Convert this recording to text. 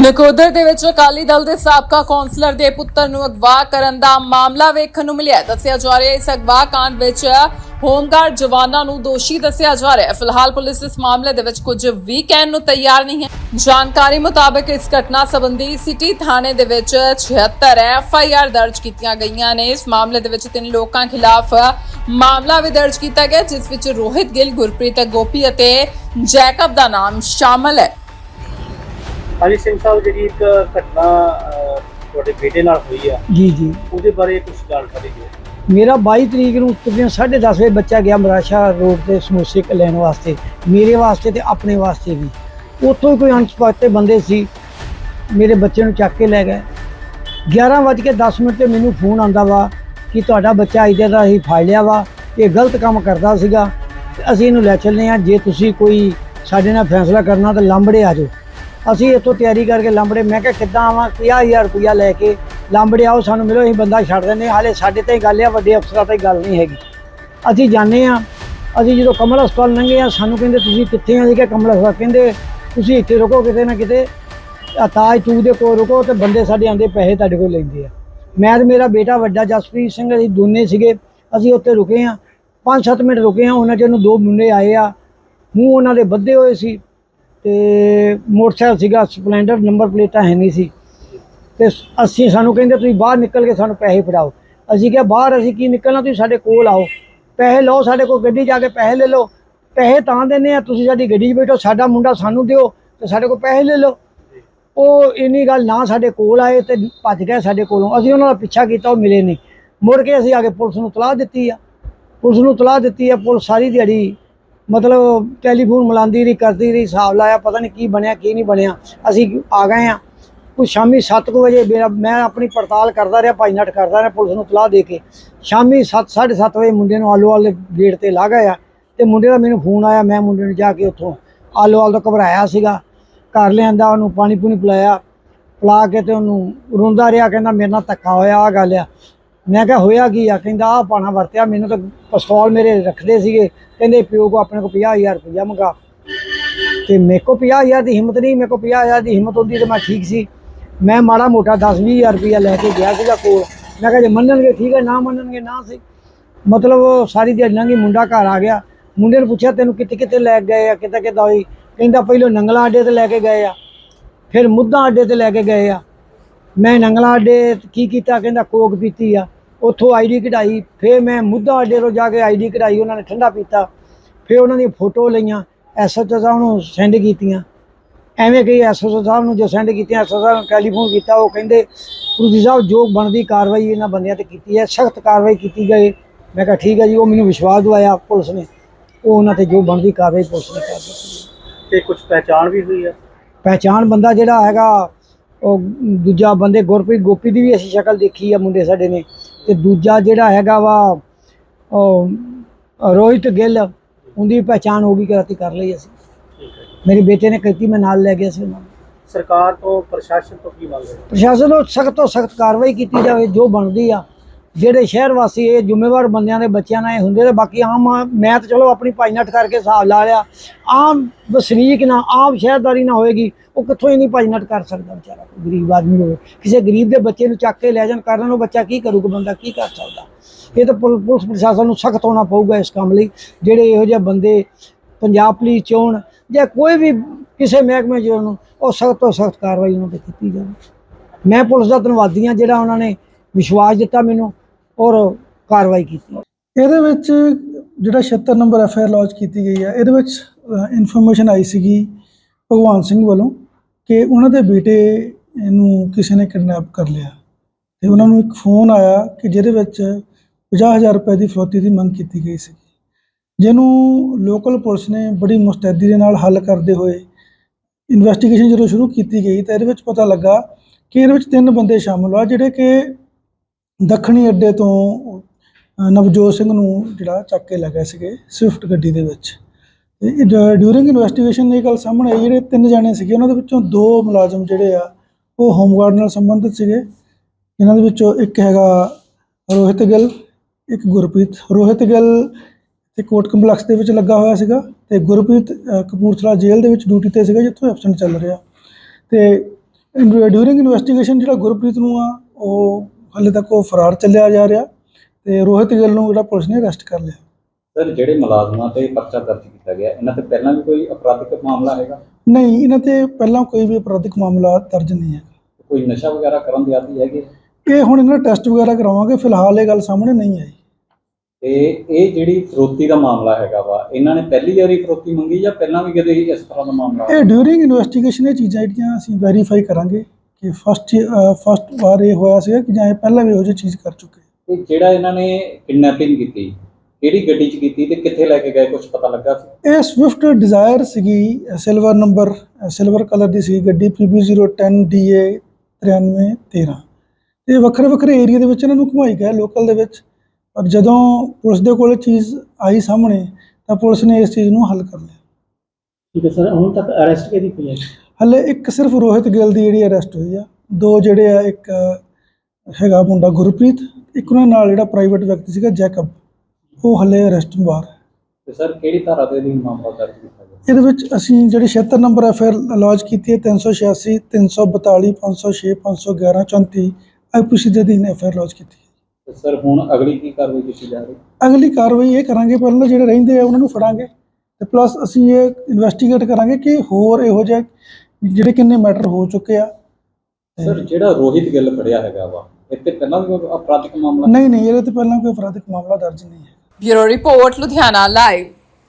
ਨਕੋਦਰ ਦੇ ਵਿੱਚ ਅਕਾਲੀ ਦਲ ਦੇ ਸਾਬਕਾ ਕੌਂਸਲਰ ਦੇ ਪੁੱਤਰ ਨੂੰ ਅਗਵਾ ਕਰਨ ਦਾ ਮਾਮਲਾ ਵੇਖਣ ਨੂੰ ਮਿਲਿਆ ਦੱਸਿਆ ਜਾ ਰਿਹਾ ਇਸ ਅਗਵਾ ਕਾਂਡ ਵਿੱਚ ਹੋਮਗਾਰਡ ਜਵਾਨਾਂ ਨੂੰ ਦੋਸ਼ੀ ਦੱਸਿਆ ਜਾ ਰਿਹਾ ਹੈ। ਫਿਲਹਾਲ ਪੁਲਿਸ ਇਸ ਮਾਮਲੇ ਦੇ ਵਿੱਚ ਕੁਝ ਵੀ ਕਹਿਣ ਨੂੰ ਤਿਆਰ ਨਹੀਂ ਹੈ। ਜਾਣਕਾਰੀ ਮੁਤਾਬਕ ਇਸ ਘਟਨਾ ਸੰਬੰਧੀ ਸਿਟੀ ਥਾਣੇ ਦੇ ਵਿੱਚ 76 ਆਰ ਦਰਜ ਕੀਤੀਆਂ ਗਈਆਂ ਨੇ। ਇਸ ਮਾਮਲੇ ਦੇ ਵਿੱਚ ਤਿੰਨ ਲੋਕਾਂ ਖਿਲਾਫ ਮਾਮਲਾ ਵੀ ਦਰਜ ਕੀਤਾ ਗਿਆ, ਜਿਸ ਵਿੱਚ ਰੋਹਿਤ ਗਿੱਲ, ਗੁਰਪ੍ਰੀਤ ਗੋਪੀ ਅਤੇ ਜੈਕਬ ਦਾ ਨਾਮ ਸ਼ਾਮਲ ਹੈ। ਹਾਂਜੀ ਸਿੰਘ ਸਾਹਿਬ ਜਿਹੜੀ ਇੱਕ ਘਟਨਾ ਅਹ, ਤੁਹਾਡੇ ਬੇਟੇ ਨਾਲ ਹੋਈ ਆ ਜੀ ਜੀ। ਉਹਦੇ ਬਾਰੇ ਕੁਝ ਜਾਣਕਾਰੀ ਦਿਓ। ਮੇਰਾ 22 ਤਰੀਕ ਨੂੰ ਤਕਰੀਬਨ 10:30 ਵਜੇ ਬੱਚਾ ਗਿਆ ਮਰਾਸ਼ਾ ਰੋਡ ਤੇ ਸਮੋਸੇ ਕ ਲੈਣ ਵਾਸਤੇ ਮੇਰੇ ਵਾਸਤੇ ਤੇ ਆਪਣੇ ਵਾਸਤੇ ਵੀ। ਉੱਥੋਂ ਹੀ ਕੋਈ ਅਣਪਛਾਤੇ ਬੰਦੇ ਸੀ ਮੇਰੇ ਬੱਚੇ ਨੂੰ ਚੱਕ ਕੇ ਲੈ ਗਏ। 11:10 ਮਿੰਟ ਤੇ ਮੈਨੂੰ ਫੋਨ ਆਂਦਾ ਵਾ ਕਿ ਤੁਹਾਡਾ ਬੱਚਾ ਇੱਥੇ ਦਾ ਅਸੀਂ ਫੜ ਲਿਆ ਵਾ ਇਹ ਗਲਤ ਕੰਮ ਕਰਦਾ ਸੀਗਾ। ਤੇ ਅਸੀਂ ਇਹਨੂੰ ਲੈ ਚੱਲੇ ਆ ਜੇ ਤੁਸੀਂ ਕੋਈ ਸਾਡੇ ਨਾਲ ਫੈਸਲਾ ਕਰਨਾ ਤਾਂ ਲਾਂਬੜੇ ਆ ਜਾਓ। ਅਸੀਂ ਇੱਥੋਂ ਤਿਆਰੀ ਕਰਕੇ ਲਾਂਬੜੇ। ਮੈਂ ਕਿਹਾ, ਕਿੱਦਾਂ ਆਵਾਂ? 50000 ਰੁਪਇਆ ਲੈ ਕੇ ਲਾਂਬੜੇ ਆਓ, ਸਾਨੂੰ ਮਿਲੋ, ਅਸੀਂ ਬੰਦਾ ਛੱਡ ਦਿੰਦੇ ਹਾਂ। ਹਾਲੇ ਸਾਡੇ ਤੇ ਗੱਲ ਆ, ਵੱਡੇ ਅਫਸਰਾਂ ਤੇ ਗੱਲ ਨਹੀਂ ਹੈਗੀ। ਅਸੀਂ ਜਾਂਦੇ ਆ ਅਸੀਂ ਜਦੋਂ ਕਮਲ ਹਸਪਤਾਲ ਲੰਘੇ ਆ ਸਾਨੂੰ ਕਹਿੰਦੇ, ਤੁਸੀਂ ਕਿੱਥੇ ਆ? ਜੀ ਕਿ ਕਮਲ ਹਸਪਤਾਲ। ਕਹਿੰਦੇ, ਤੁਸੀਂ ਇੱਥੇ ਰੁਕੋ, ਕਿਤੇ ਨਾ ਕਿਤੇ। ਤਾਜ ਚੂਕ ਦੇ ਕੋਲ ਰੁਕੋ, ਤੇ ਬੰਦੇ ਸਾਡੇ ਆਂਦੇ ਪੈਸੇ ਤੁਹਾਡੇ ਕੋਲ ਲੈਂਦੇ ਆ। ਮੈਂ ਤੇ ਮੇਰਾ ਬੇਟਾ ਵੱਡਾ ਜਸਪ੍ਰੀਤ ਸਿੰਘ, ਅਸੀਂ ਦੋਨੇ ਸੀਗੇ। ਅਸੀਂ ਉੱਥੇ ਰੁਕੇ ਆ 5-7 ਮਿੰਟ ਰੁਕੇ ਆ ਉਹਨਾਂ ਚ ਨੂੰ ਦੋ ਮੁੰਡੇ ਆਏ ਆ। ਮੂੰਹ ਉਹਨਾਂ ਦੇ ਬੱਧੇ ਹੋਏ ਸੀ। ਤੇ ਮੋਟਰਸਾਈਕਲ ਸੀਗਾ, ਸਪਲੈਂਡਰ, ਨੰਬਰ ਪਲੇਟਾਂ ਹੈ ਨਹੀਂ ਸੀ। ਤੇ ਅਸੀਂ ਸਾਨੂੰ ਕਹਿੰਦੇ, ਤੁਸੀਂ ਬਾਹਰ ਨਿਕਲ ਕੇ ਸਾਨੂੰ ਪੈਸੇ ਫੜਾਓ। ਅਸੀਂ ਕਿਹਾ, ਬਾਹਰ ਅਸੀਂ ਕੀ ਨਿਕਲਣਾ? ਤੁਸੀਂ ਸਾਡੇ ਕੋਲ ਆਓ। ਪੈਸੇ ਲਓ, ਸਾਡੇ ਕੋਲ ਗੱਡੀ ਜਾ ਕੇ ਪੈਸੇ ਲੈ ਲਓ। ਪੈਸੇ ਤਾਂ ਦਿੰਦੇ ਆ, ਤੁਸੀਂ ਸਾਡੀ ਗੱਡੀ 'ਚ ਬੈਠੋ, ਸਾਡਾ ਮੁੰਡਾ ਸਾਨੂੰ ਦਿਓ, ਤੇ ਸਾਡੇ ਕੋਲ ਪੈਸੇ ਲੈ ਲਓ। ਉਹ ਇੰਨੀ ਗੱਲ ਨਾ ਸਾਡੇ ਕੋਲ ਆਏ ਤੇ ਭੱਜ ਗਏ ਸਾਡੇ ਕੋਲੋਂ। ਅਸੀਂ ਉਹਨਾਂ ਦਾ ਪਿੱਛਾ ਕੀਤਾ, ਉਹ ਮਿਲੇ ਨਹੀਂ। ਮੁੜ ਕੇ ਅਸੀਂ ਆ ਕੇ ਪੁਲਿਸ ਨੂੰ ਤਲਾਹ ਦਿੱਤੀ ਆ। ਪੁਲਿਸ ਨੂੰ ਤਲਾਹ ਦਿੱਤੀ ਆ, ਪੁਲਿਸ ਸਾਰੀ ਦਿਹਾੜੀ ਮਤਲਬ ਟੈਲੀਫੋਨ ਮਿਲਾਉਂਦੀ ਰਹੀ, ਕਰਦੀ ਰਹੀ, ਹਿਸਾਬ ਲਾਇਆ, ਪਤਾ ਨਹੀਂ ਕੀ ਬਣਿਆ, ਕੀ ਨਹੀਂ ਬਣਿਆ। ਅਸੀਂ ਆ ਗਏ ਆ ਕੁਝ ਸ਼ਾਮੀ 7 ਵਜੇ ਮੈਂ ਆਪਣੀ ਪੜਤਾਲ ਕਰਦਾ ਰਿਹਾ, ਭਾਈ ਨੱਟ ਕਰਦਾ ਰਿਹਾ, ਪੁਲਿਸ ਨੂੰ ਤਲਾਹ ਦੇ ਕੇ। ਸ਼ਾਮੀ 7 7:30 ਵਜੇ ਮੁੰਡੇ ਨੂੰ ਆਲੋਵਾਲ ਦੇ ਗੇਟ ਤੇ ਲਾ ਗਿਆ ਤੇ ਮੁੰਡੇ ਦਾ ਮੈਨੂੰ ਫੋਨ ਆਇਆ, ਮੈਂ ਮੁੰਡੇ ਨੂੰ ਜਾ ਕੇ ਉੱਥੋਂ ਆਲੋਵਾਲ ਤੋਂ ਘਬਰਾਇਆ ਸੀਗਾ। ਘਰ ਲਿਆਂਦਾ, ਉਹਨੂੰ ਪਾਣੀ ਪੂਣੀ ਪਿਲਾਇਆ, ਪਿਲਾ ਕੇ ਤੇ ਉਹਨੂੰ ਰੋਂਦਾ ਰਿਹਾ, ਕਹਿੰਦਾ ਮੇਰੇ ਨਾਲ ਧੱਕਾ ਹੋਇਆ ਆ ਗੱਲ ਆ। ਮੈਂ ਕਿਹਾ, ਹੋਇਆ ਕੀ ਆ? ਕਹਿੰਦਾ ਆ ਪਾਣਾ ਵਰਤਿਆ, ਮੈਨੂੰ ਤਾਂ ਪਿਸਤੌਲ ਮੇਰੇ ਰੱਖਦੇ ਸੀਗੇ। ਕਹਿੰਦੇ, ਪਿਓ ਕੋ ਆਪਣੇ ਕੋ 50000 ਰੁਪਇਆ ਮੰਗਾ। ਤੇ ਮੇਰੇ ਕੋ 50000 ਦੀ ਹਿੰਮਤ ਨਹੀਂ, ਮੇਰੇ ਕੋ 50000 ਦੀ ਹਿੰਮਤ ਹੁੰਦੀ ਤੇ ਮੈਂ ਠੀਕ ਸੀ। ਮੈਂ ਮਾੜਾ ਮੋਟਾ 10-20000 ਰੁਪਇਆ ਲੈ ਕੇ ਗਿਆ ਸੀਗਾ ਕੋਲ। ਮੈਂ ਕਿਹਾ, ਜੇ ਮੰਨਣਗੇ, ਠੀਕ ਹੈ ਨਾ ਮੰਨਣਗੇ, ਨਾ ਸੀ। ਮਤਲਬ ਸਾਰੀ ਦਿਹਾੜੀ ਲੰਘੀ ਮੁੰਡਾ ਘਰ ਆ ਗਿਆ। ਮੁੰਡੇ ਨੂੰ ਪੁੱਛਿਆ, ਤੈਨੂੰ ਕਿੱਥੇ ਕਿੱਥੇ ਲੈ ਕੇ ਗਏ ਆ? ਕਿੱਦਾਂ ਕਿੱਦਾਂ ਹੋਈ? ਕਹਿੰਦਾ, ਪਹਿਲੋਂ ਨੰਗਲਾ ਅੱਡੇ ਤੇ ਲੈ ਕੇ ਗਏ ਆ, ਫਿਰ ਮੁੱਦਾ ਅੱਡੇ ਤੇ ਲੈ ਕੇ ਗਏ ਆ। ਮੈਂ ਨੰਗਲਾ ਅੱਡੇ ਕੀ ਕੀਤਾ? ਕਹਿੰਦਾ ਕੋਕ ਪੀਤੀ ਆ। ਉੱਥੋਂ ਆਈਡੀ ਕਢਾਈ। ਫਿਰ ਮੈਂ ਮੁੱਦਾ ਅੱਡੇ ਤੋਂ ਜਾ ਕੇ ਆਈਡੀ ਕਢਾਈ। ਉਹਨਾਂ ਨੇ ਠੰਡਾ ਪੀਤਾ। ਫਿਰ ਉਹਨਾਂ ਦੀ ਫੋਟੋ ਲਈਆਂ। ਐਸਐਚਓ ਸਾਹਿਬ ਨੂੰ ਸੈਂਡ ਕੀਤੀਆਂ। ਐਵੇਂ ਕਈ ਐਸਐਚਓ ਸਾਹਿਬ ਨੂੰ ਜੋ ਸੈਂਡ ਕੀਤੀਆਂ ਐਸਐਚਓ ਸਾਹਿਬ ਨੂੰ ਟੈਲੀਫੋਨ ਕੀਤਾ। ਉਹ ਕਹਿੰਦੇ ਪ੍ਰੂਜੀ ਸਾਹਿਬ ਜੋ ਬਣਦੀ ਕਾਰਵਾਈ ਇਹਨਾਂ ਬੰਦਿਆਂ ਤੇ ਕੀਤੀ ਹੈ ਸਖਤ ਕਾਰਵਾਈ ਕੀਤੀ ਗਈ ਮੈਂ ਕਿਹਾ ਠੀਕ ਹੈ ਜੀ। ਉਹ ਮੈਨੂੰ ਵਿਸ਼ਵਾਸ ਦਵਾਇਆ ਪੁਲਿਸ ਨੇ। ਉਹ ਉਹਨਾਂ ਤੇ ਜੋ ਬਣਦੀ ਕਾਰਵਾਈ ਪੁਲਿਸ ਨੇ ਕਰ ਦਿੱਤੀ। ਤੇ ਕੁਝ ਪਹਿਚਾਣ ਵੀ ਹੋਈ ਆ? ਪਹਿਚਾਣ ਬੰਦਾ ਜਿਹੜਾ ਹੈਗਾ ਉਹ ਦੂਜਾ ਬੰਦੇ ਗੁਰਪ੍ਰੀਤ ਗੋਪੀ ਦੀ ਵੀ ਅਸੀਂ ਸ਼ਕਲ ਦੇਖੀ ਆ ਮੁੰਡੇ ਸਾਡੇ ਨੇ। ਤੇ ਦੂਜਾ ਜਿਹੜਾ ਹੈਗਾ ਵਾ ਉਹ ਰੋਹਿਤ ਗਿੱਲ ਉਹਦੀ ਪਹਿਚਾਣ ਹੋ ਗਈ ਕਰਾਤੀ ਕਰ ਲਈ ਅਸੀਂ। ਮੇਰੇ ਬੇਟੇ ਨੇ ਕੀਤੀ ਮੈਂ ਨਾਲ ਲੈ ਗਿਆ ਸੀ ਉਹਨਾਂ ਨੂੰ। ਸਰਕਾਰ ਤੋਂ ਪ੍ਰਸ਼ਾਸਨ ਤੋਂ ਕੀ ਮੰਗ ਹੈ? ਪ੍ਰਸ਼ਾਸਨ ਨੂੰ ਸਖਤ ਤੋਂ ਸਖਤ ਕਾਰਵਾਈ ਕੀਤੀ ਜਾਵੇ ਜੋ ਬਣਦੀ ਆ ਜਿਹੜੇ ਸ਼ਹਿਰ ਵਾਸੀ ਇਹ ਜ਼ਿੰਮੇਵਾਰ ਬੰਦਿਆਂ ਦੇ ਬੱਚਿਆਂ ਨਾਲ ਇਹ ਹੁੰਦੇ ਤੇ ਬਾਕੀ ਆਮ ਮੈਂ ਤਾਂ ਚਲੋ ਆਪਣੀ ਭਾਈ ਕਰਕੇ ਹਿਸਾਬ ਲਾ ਲਿਆ। ਆਮ ਵਸਨੀਕ ਨਾ, ਆਮ ਸ਼ਹਿਰਦਾਰੀ ਨਾ ਹੋਏਗੀ, ਉਹ ਕਿੱਥੋਂ ਹੀ ਨਹੀਂ ਭਾਈ ਕਰ ਸਕਦਾ ਵਿਚਾਰਾ, ਕੋਈ ਗਰੀਬ ਆਦਮੀ ਹੋਵੇ। ਕਿਸੇ ਗਰੀਬ ਦੇ ਬੱਚੇ ਨੂੰ ਚੱਕ ਕੇ ਲੈ ਜਾਣ ਕਰਨ ਉਹ ਬੱਚਾ ਕੀ ਕਰੂਗਾ, ਬੰਦਾ ਕੀ ਕਰ ਸਕਦਾ? ਇਹ ਤਾਂ ਪੁਲ- ਪੁਲਿਸ ਪ੍ਰਸ਼ਾਸਨ ਨੂੰ ਸਖਤ ਹੋਣਾ ਪਊਗਾ ਇਸ ਕੰਮ ਲਈ। ਜਿਹੜੇ ਇਹੋ ਜਿਹੇ ਬੰਦੇ ਪੰਜਾਬ ਪੁਲਿਸ ਚੋਣ ਜਾਂ ਕੋਈ ਵੀ ਕਿਸੇ ਮਹਿਕਮੇ 'ਚ ਉਹਨੂੰ ਉਹ ਸਖਤ ਤੋਂ ਸਖਤ ਕਾਰਵਾਈ ਉਹਨਾਂ ਤੇ ਕੀਤੀ ਜਾਵੇ। ਮੈਂ ਪੁਲਿਸ ਦਾ ਧੰਨਵਾਦੀ ਹਾਂ ਜਿਹੜਾ ਉਹਨਾਂ ਨੇ ਵਿਸ਼ਵਾਸ ਦਿੱਤਾ ਮੈਨੂੰ। ਔਰ ਕਾਰਵਾਈ ਕੀਤੀ। ਇਹਦੇ ਵਿੱਚ ਜਿਹੜਾ 76 number F I R launch ਕੀਤੀ ਗਈ ਹੈ, ਇਹਦੇ ਵਿੱਚ ਇਨਫੋਰਮੇਸ਼ਨ ਆਈ ਸੀਗੀ ਭਗਵਾਨ ਸਿੰਘ ਵੱਲੋਂ ਕਿ ਉਹਨਾਂ ਦੇ ਬੇਟੇ ਨੂੰ ਕਿਸੇ ਨੇ ਕਿਡਨੈਪ ਕਰ ਲਿਆ। ਤੇ ਉਹਨਾਂ ਨੂੰ ਇੱਕ ਫੋਨ ਆਇਆ ਕਿ ਜਿਹਦੇ ਵਿੱਚ 50000 ਰੁਪਏ ਦੀ ਫਰੋਤੀ ਦੀ ਮੰਗ ਕੀਤੀ ਗਈ ਸੀ। ਜਿਹਨੂੰ ਲੋਕਲ ਪੁਲਿਸ ਨੇ ਬੜੀ ਮੁਸਤੈਦੀ ਦੇ ਨਾਲ ਹੱਲ ਕਰਦੇ ਹੋਏ ਇਨਵੈਸਟੀਗੇਸ਼ਨ ਜਦੋਂ ਸ਼ੁਰੂ ਕੀਤੀ ਗਈ ਤਾਂ ਇਹਦੇ ਵਿੱਚ ਪਤਾ ਲੱਗਾ ਕਿ ਇਹਦੇ ਵਿੱਚ ਤਿੰਨ ਬੰਦੇ ਸ਼ਾਮਲ ਆ, ਜਿਹੜੇ ਕਿ ਦੱਖਣੀ ਅੱਡੇ ਤੋਂ ਨਵਜੋਤ ਸਿੰਘ ਨੂੰ ਜਿਹੜਾ ਚੱਕ ਕੇ ਲੈ ਗਏ ਸੀਗੇ ਸਵਿਫਟ ਗੱਡੀ ਦੇ ਵਿੱਚ। ਡਿਊਰਿੰਗ ਇਨਵੈਸਟੀਗੇਸ਼ਨ ਇਹ ਗੱਲ ਸਾਹਮਣੇ ਆਈ, ਜਿਹੜੇ ਤਿੰਨ ਜਾਣੇ ਸੀਗੇ, ਉਹਨਾਂ ਦੇ ਵਿੱਚੋਂ ਦੋ ਮੁਲਾਜ਼ਮ ਜਿਹੜੇ ਆ, ਉਹ ਹੋਮਗਾਰਡ ਨਾਲ ਸੰਬੰਧਿਤ ਸੀਗੇ। ਇਹਨਾਂ ਦੇ ਵਿੱਚੋਂ ਇੱਕ ਹੈਗਾ ਰੋਹਿਤ ਗਿੱਲ, ਇੱਕ ਗੁਰਪ੍ਰੀਤ। ਰੋਹਿਤ ਗਿੱਲ ਤੇ ਕੋਰਟ ਕੰਪਲੈਕਸ ਦੇ ਵਿੱਚ ਲੱਗਾ ਹੋਇਆ ਸੀਗਾ ਤੇ ਗੁਰਪ੍ਰੀਤ ਕਪੂਰਥਲਾ ਜੇਲ੍ਹ ਦੇ ਵਿੱਚ ਡਿਊਟੀ ਤੇ ਸੀਗਾ, ਜਿੱਥੋਂ ਐਬਸੈਂਟ ਚੱਲ ਰਿਹਾ। ਤੇ ਡਿਊਰਿੰਗ ਇਨਵੈਸਟੀਗੇਸ਼ਨ ਜਿਹੜਾ ਗੁਰਪ੍ਰੀਤ ਨੂੰ ਆ, ਉਹ ਹਾਲੇ ਤੱਕ ਉਹ ਫਰਾਰ ਚੱਲਿਆ ਜਾ ਰਿਹਾ ਤੇ ਰੋਹਿਤ ਗਿੱਲ ਨੂੰ ਜਿਹੜਾ ਪੁਲਿਸ ਨੇ ਅਰੈਸਟ ਕਰ ਲਿਆ। ਸਰ ਜਿਹੜੇ ਮੁਲਾਜ਼ਮਾਂ ਤੇ ਪਰਚਾ ਦਰਜ ਕੀਤਾ ਗਿਆ ਇਹਨਾਂ ਤੇ ਪਹਿਲਾਂ ਵੀ ਕੋਈ ਅਪਰਾਧਿਕ ਮਾਮਲਾ ਹੈਗਾ? ਨਹੀਂ ਇਹਨਾਂ ਤੇ ਪਹਿਲਾਂ ਕੋਈ ਵੀ ਅਪਰਾਧਿਕ ਮਾਮਲਾ ਦਰਜ ਨਹੀਂ ਹੈ ਕੋਈ ਨਸ਼ਾ ਵਗੈਰਾ ਕਰਨ ਦੀ ਆਦੀ ਹੈਗੀ? ਇਹ ਹੁਣ ਇਹਨਾਂ ਟੈਸਟ ਵਗੈਰਾ ਕਰਾਵਾਂਗੇ ਫਿਲਹਾਲ ਇਹ ਗੱਲ ਸਾਹਮਣੇ ਨਹੀਂ ਆਈ। ਤੇ ਇਹ ਜਿਹੜੀ ਫਰੋਤੀ ਦਾ ਮਾਮਲਾ ਹੈਗਾ ਵਾ ਇਹਨਾਂ ਨੇ ਪਹਿਲੀ ਵਾਰੀ ਫਰੋਤੀ ਮੰਗੀ ਜਾਂ ਪਹਿਲਾਂ ਵੀ ਕਦੇ ਇਸ ਤਰ੍ਹਾਂ ਦਾ ਮਾਮਲਾ? ਇਹ ਡਿਊਰਿੰਗ ਇਨਵੈਸਟੀਗੇਸ਼ਨ ਇਹ ਚੀਜ਼ਾਂ ਜਿਹੜੀਆਂ ਅਸੀਂ ਵੈਰੀਫਾਈ ਕਰਾਂਗੇ। ਕਿ ਫਸਟ ਫਸਟ ਵਾਰ ਇਹ ਹੋਇਆ ਸੀਗਾ ਕਿ ਜਾਂ ਇਹ ਪਹਿਲਾਂ ਵੀ ਇਹੋ ਜਿਹੀ ਚੀਜ਼ ਕਰ ਚੁੱਕੇ ਤੇ ਜਿਹੜਾ ਇਹਨਾਂ ਨੇ ਕਿਡਨੈਪਿੰਗ ਕੀਤੀ ਕਿਹੜੀ ਗੱਡੀ 'ਚ ਕੀਤੀ ਤੇ ਕਿੱਥੇ ਲੈ ਕੇ ਗਏ ਕੁਝ ਪਤਾ ਲੱਗਾ ਸੀ? ਇਹ ਸਵਿਫਟ ਡਿਜ਼ਾਇਰ ਸੀਗੀ ਸਿਲਵਰ ਨੰਬਰ ਸਿਲਵਰ ਕਲਰ ਦੀ ਸੀ ਗੱਡੀ PB010 DA 9313 ਤੇ ਵੱਖਰੇ ਵੱਖਰੇ ਏਰੀਆ ਦੇ ਵਿੱਚ ਇਹਨਾਂ ਨੂੰ ਘੁਮਾਈ ਗਿਆ ਲੋਕਲ ਦੇ ਵਿੱਚ। ਪਰ ਜਦੋਂ ਪੁਲਿਸ ਦੇ ਕੋਲ ਇਹ ਚੀਜ਼ ਆਈ ਸਾਹਮਣੇ ਤਾਂ ਪੁਲਿਸ ਨੇ ਇਸ ਚੀਜ਼ ਨੂੰ ਹੱਲ ਕਰ ਲਿਆ। ਠੀਕ ਹੈ ਸਰ ਹੁਣ ਤੱਕ ਅਰੈਸਟ ਕਿਹਦੀ ਹੋਈ ਹੈ? ਹਲੇ ਇੱਕ ਸਿਰਫ ਰੋਹਿਤ ਗਿੱਲ ਦੀ ਜਿਹੜੀ ਅਰੈਸਟ ਹੋਈ ਆ ਦੋ ਜਿਹੜੇ ਆ ਇੱਕ ਹੈਗਾ ਮੁੰਡਾ ਗੁਰਪ੍ਰੀਤ ਇੱਕ ਉਹਨਾਂ ਨਾਲ ਜਿਹੜਾ ਪ੍ਰਾਈਵੇਟ ਵਿਅਕਤੀ ਸੀਗਾ ਜੈਕਬ ਉਹ ਹਲੇ ਅਰੈਸਟ ਤੋਂ ਬਾਹਰ ਹੈ। ਤੇ ਸਰ ਕਿਹੜੀ ਧਾਰਾ ਦੇ ਅਧੀਨ ਮਾਮਲਾ ਦਰਜ ਕੀਤਾ ਗਿਆ? ਇਹਦੇ ਵਿੱਚ ਅਸੀਂ ਜਿਹੜੀ 76 ਨੰਬਰ ਐਫਆਰ ਲੌਂਚ ਕੀਤੀ ਹੈ 386 342 506 511 34 ਆਈਪੀਸੀ ਦੇ ਅਧੀਨ ਐਫਆਰ ਲੌਂਚ ਕੀਤੀ ਹੈ। ਸਰ ਹੁਣ ਅਗਲੀ ਕੀ ਕਾਰਵਾਈ ਕੀਤੀ ਜਾ ਰਹੀ? ਅਗਲੀ ਕਾਰਵਾਈ ਇਹ ਕਰਾਂਗੇ ਪਹਿਲਾਂ ਜਿਹੜੇ ਰਹਿੰਦੇ ਆ ਉਹਨਾਂ ਨੂੰ ਫੜਾਂਗੇ ਤੇ ਪਲੱਸ ਅਸੀਂ ਇਹ ਇਨਵੈਸਟੀਗੇਟ ਕਰਾਂਗੇ ਕਿ ਹੋਰ ਇਹੋ ਜਿਹੇ ਜਿਹੜੇ ਕਿੰਨੇ ਮੈਟਰ ਹੋ ਚੁੱਕੇ ਆ। ਸਰ ਜਿਹੜਾ ਰੋਹਿਤ ਗਿੱਲ ਫੜਿਆ ਹੈਗਾ ਵਾ ਇੱਥੇ ਪਹਿਲਾਂ ਵੀ ਕੋਈ ਅਪਰਾਧਿਕ ਮਾਮਲਾ? ਨਹੀਂ ਨਹੀਂ ਇਹਦੇ ਤੇ ਪਹਿਲਾਂ ਕੋਈ ਅਪਰਾਧਿਕ ਮਾਮਲਾ ਦਰਜ ਨਹੀਂ ਹੈ। Bureau report Ludhiana live.